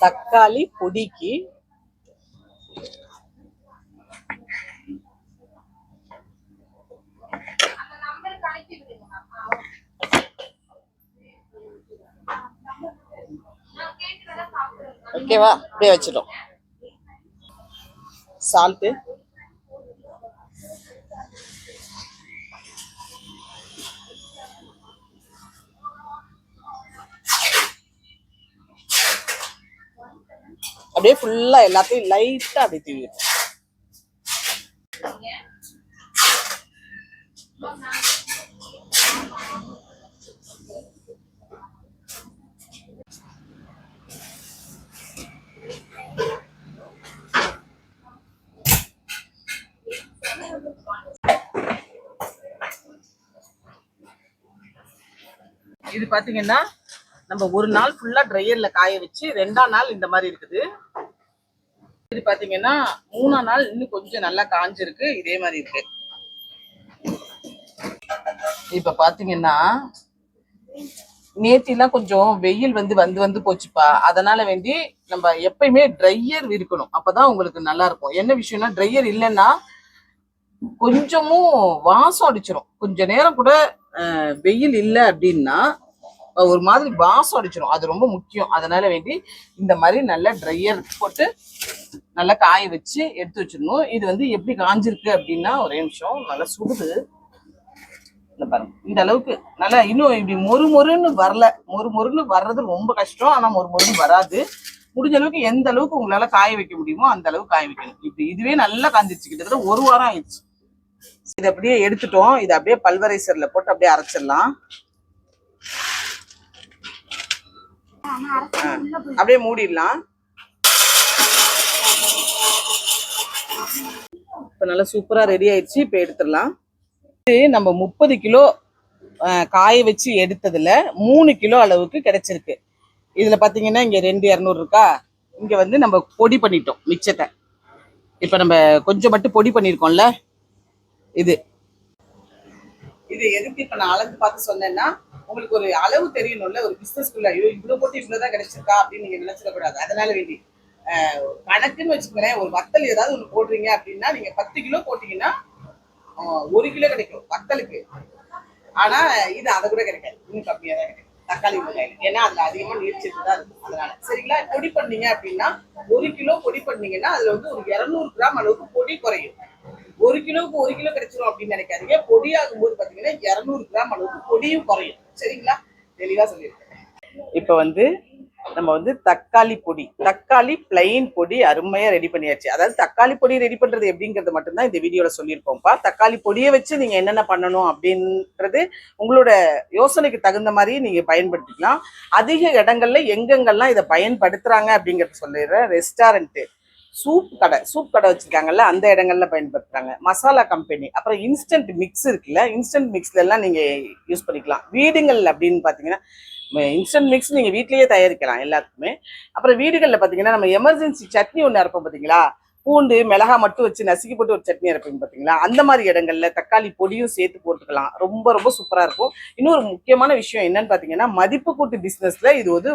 தக்காளி பொடிக்கு ஓகேவா? அப்படியே வச்சிடும் சால்ட்டு. அப்படியே ஃபுல்லா எல்லாத்தையும் லைட்டா அப்படியே தூவிடும் இது பாத்தீங்கன்னா நம்ம ஒரு நாள் ஃபுல்லா ட்ரையர்ல காய வச்சு ரெண்டாம் நாள் இந்த மாதிரி இருக்குது. இது பாத்தீங்கன்னா மூணாம் நாள் இன்னும் கொஞ்சம் நல்லா காஞ்சிருக்கு. இதே மாதிரி இருக்கு. இப்ப பாத்தீங்கன்னா நேத்திலாம் கொஞ்சம் வெயில் வந்து வந்து வந்து போச்சுப்பா. அதனால வேண்டி நம்ம எப்பயுமே ட்ரையர் இருக்கணும் அப்பதான் உங்களுக்கு நல்லா இருக்கும். என்ன விஷயம்னா ட்ரையர் இல்லைன்னா கொஞ்சமும் வாசம் அடிச்சிடும் கொஞ்ச நேரம் கூட வெயில் இல்லை அப்படின்னா ஒரு மாதிரி வாசம் அடிச்சிடும் அது ரொம்ப முக்கியம். அதனால வேண்டி இந்த மாதிரி நல்லா ட்ரையர் போட்டு நல்லா காய வச்சு எடுத்து வச்சிடணும். இது வந்து எப்படி காஞ்சிருக்கு அப்படின்னா ஒரே நிமிஷம். நல்லா சுடுது. இந்த பாருங்க. இந்த அளவுக்கு நல்லா இன்னும் இப்படி மொறு மொறுன்னு வரல. மொறு மொறுன்னு வர்றது ரொம்ப கஷ்டம். ஆனா மொறு மொறுன்னு வராது. முடிஞ்ச அளவுக்கு எந்த அளவுக்கு உங்களால காய வைக்க முடியுமோ அந்த அளவுக்கு காய வைக்கணும். இப்படி இதுவே நல்லா காஞ்சிருச்சு. கிட்டத்தட்ட ஒரு வாரம் ஆயிடுச்சு. இதை அப்படியே எடுத்துட்டோம். இதை அப்படியே பல்வரைசர்ல போட்டு அப்படியே அரைச்சிடலாம். அப்படியே மூடிடலாம். இப்ப நல்லா சூப்பரா ரெடி ஆயிடுச்சு. இப்ப எடுத்துடலாம். இது நம்ம முப்பது கிலோ காய வச்சு எடுத்ததுல மூணு கிலோ அளவுக்கு கிடைச்சிருக்கு. இதுல பாத்தீங்கன்னா இங்க ரெண்டு இரநூறு இருக்கா? இங்க வந்து நம்ம பொடி பண்ணிட்டோம் மிச்சத்தை. இப்ப நம்ம கொஞ்சம் மட்டும் பொடி பண்ணிருக்கோம்ல. இது. இது எதுக்கு இப்ப நான் அளந்து பார்த்து சொன்னேன்னா உங்களுக்கு ஒரு அளவு தெரியணும்ல ஒரு பிசினஸ்க்குள்ள ஐயோ இவ்வளவு போட்டு இவ்வளவுதான் கிடைச்சிருக்கா அப்படின்னு நீங்க நினைச்சிடக்கூடாது. அதனால வேண்டி கணக்குன்னு வச்சுக்கோங்களேன் ஒரு வத்தல் ஏதாவது ஒன்று போடுறீங்க அப்படின்னா நீங்க பத்து கிலோ போட்டீங்கன்னா ஒரு கிலோ கிடைக்கும் வத்தலுக்கு. ஆனா இது அதை கூட கிடைக்காது. இன்னும் கம்மியா தான் கிடைக்கும். தக்காளி வெங்காயம் ஏன்னா அதுல அதிகமா நீர்ச்சத்து தான் இருக்கும். அதனால சரிங்களா? பொடி பண்ணீங்க அப்படின்னா ஒரு கிலோ பொடி பண்ணீங்கன்னா அதுல வந்து ஒரு இருநூறு கிராம் அளவுக்கு பொடி குறையும். ஒரு கிலோவுக்கு ஒரு கிலோ கிடைச்சிடும் அப்படின்னு நினைக்காதீங்க. பொடி ஆகும்போது பாத்தீங்கன்னா இருநூறு கிராம் அளவுக்கு பொடியும் குறையும். சரிங்களா? தெளிவா சொல்லியிருக்கேன். இப்ப வந்து நம்ம வந்து தக்காளி பொடி தக்காளி பிளைன் பொடி அருமையா ரெடி பண்ணியாச்சு. அதாவது தக்காளி பொடி ரெடி பண்றது எப்படிங்கிறது மட்டும்தான் இந்த வீடியோல சொல்லியிருக்கோம்ப்பா தக்காளி பொடியை வச்சு நீங்க என்னென்ன பண்ணணும் அப்படின்றது உங்களோட யோசனைக்கு தகுந்த மாதிரி நீங்க பயன்படுத்திக்கலாம். அதிக இடங்கள்ல எங்கெங்கெல்லாம் இதை பயன்படுத்துறாங்க அப்படிங்கறத சொல்லிடுறேன். ரெஸ்டாரண்ட்டு சூப் கடை சூப் கடை வச்சுருக்காங்கல்ல அந்த இடங்கள்ல பயன்படுத்துகிறாங்க மசாலா கம்பெனி. அப்புறம் இன்ஸ்டன்ட் மிக்ஸ் இருக்குல்ல இன்ஸ்டன்ட் மிக்ஸ்லலாம் நீங்கள் யூஸ் பண்ணிக்கலாம். வீடுங்கள் அப்படின்னு பார்த்தீங்கன்னா இன்ஸ்டன்ட் மிக்ஸ் நீங்கள் வீட்லேயே தயாரிக்கலாம் எல்லாத்துக்குமே. அப்புறம் வீடுகளில் பார்த்தீங்கன்னா நம்ம எமர்ஜென்சி சட்னி ஒன்று அரைப்போம் பார்த்தீங்களா பூண்டு மிளகா மட்டும் வச்சு நசுக்கி போட்டு ஒரு சட்னி அரைப்போம் பார்த்தீங்களா அந்த மாதிரி இடங்கள்ல தக்காளி பொடியும் சேர்த்து போட்டுக்கலாம். ரொம்ப ரொம்ப சூப்பராக இருக்கும். இன்னொரு முக்கியமான விஷயம் என்னன்னு பார்த்தீங்கன்னா மதிப்பு கூட்டு பிஸ்னஸில் இது வந்து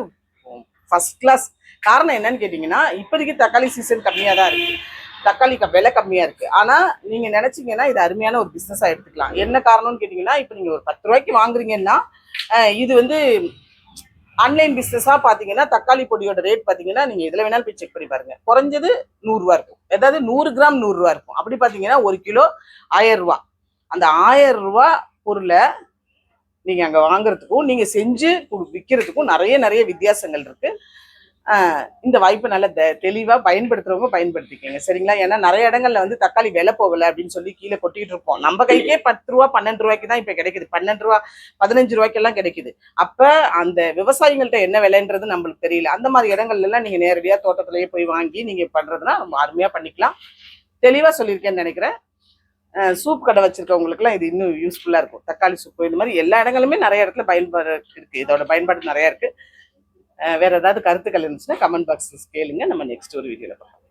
ஃபர்ஸ்ட் கிளாஸ் காரணம் என்னன்னு கேட்டிங்கன்னா இப்போதைக்கு தக்காளி சீசன் கம்மியாக தான் இருக்குது தக்காளி க- விலை கம்மியாக இருக்குது ஆனால் நீங்கள் நினச்சிங்கன்னா இது அருமையான ஒரு பிஸ்னஸாக எடுத்துக்கலாம். என்ன காரணம்னு கேட்டிங்கன்னா இப்போ நீங்கள் ஒரு பத்து ரூபாய்க்கு வாங்குறீங்கன்னா இது வந்து ஆன்லைன் பிஸ்னஸாக பார்த்தீங்கன்னா தக்காளி பொடியோட ரேட் பார்த்தீங்கன்னா நீங்கள் எதில் வேணாலும் போய் செக் பண்ணி பாருங்கள் குறைஞ்சது நூறுரூவா இருக்கும். ஏதாவது நூறு கிராம் நூறுரூவா இருக்கும். அப்படி பார்த்தீங்கன்னா ஒரு கிலோ ஆயிரம் ரூபா. அந்த ஆயிரம் ரூபா பொருளை நீங்கள் அங்கே வாங்குறதுக்கும் நீங்கள் செஞ்சு கு- விற்கிறதுக்கும் நிறைய நிறைய வித்தியாசங்கள் இருக்கு. இந்த வாய்ப்பை நல்லா தெ- தெளிவா பயன்படுத்துறவங்க பயன்படுத்திக்கங்க. சரிங்களா? ஏன்னா நிறைய இடங்கள்ல வந்து தக்காளி விலை போகல அப்படின்னு சொல்லி கீழே கொட்டிட்டு இருப்போம் நம்ம கைக்கே பத்து ரூபா பன்னெண்டு ரூபாய்க்கு தான் இப்ப கிடைக்குது. பன்னெண்டு ரூபா பதினஞ்சு ரூபாய்க்கெல்லாம் கிடைக்குது. அப்ப அந்த விவசாயிகள்ட்ட என்ன விலைன்றது நம்மளுக்கு தெரியல. அந்த மாதிரி இடங்கள்ல எல்லாம் நீங்க நேரடியா தோட்டத்திலேயே போய் வாங்கி நீங்க பண்றதுன்னா ரொம்ப அருமையா பண்ணிக்கலாம். தெளிவா சொல்லியிருக்கேன்னு நினைக்கிறேன். சூப் கடை வச்சிருக்கவங்களுக்குலாம் இது இன்னும் யூஸ்ஃபுல்லா இருக்கும். தக்காளி சூப்பு இந்த மாதிரி எல்லா இடங்களுமே நிறைய இடத்துல பயன்பாடு இருக்கு. இதோட பயன்பாடு நிறைய இருக்கு. வேறு வேற ஏதாவது கருத்துக்கள் இருந்துச்சுன்னா கமெண்ட் பாக்ஸ் கேளுங்க. நம்ம நெக்ஸ்ட் ஒரு வீடியோல பார்க்கலாம்.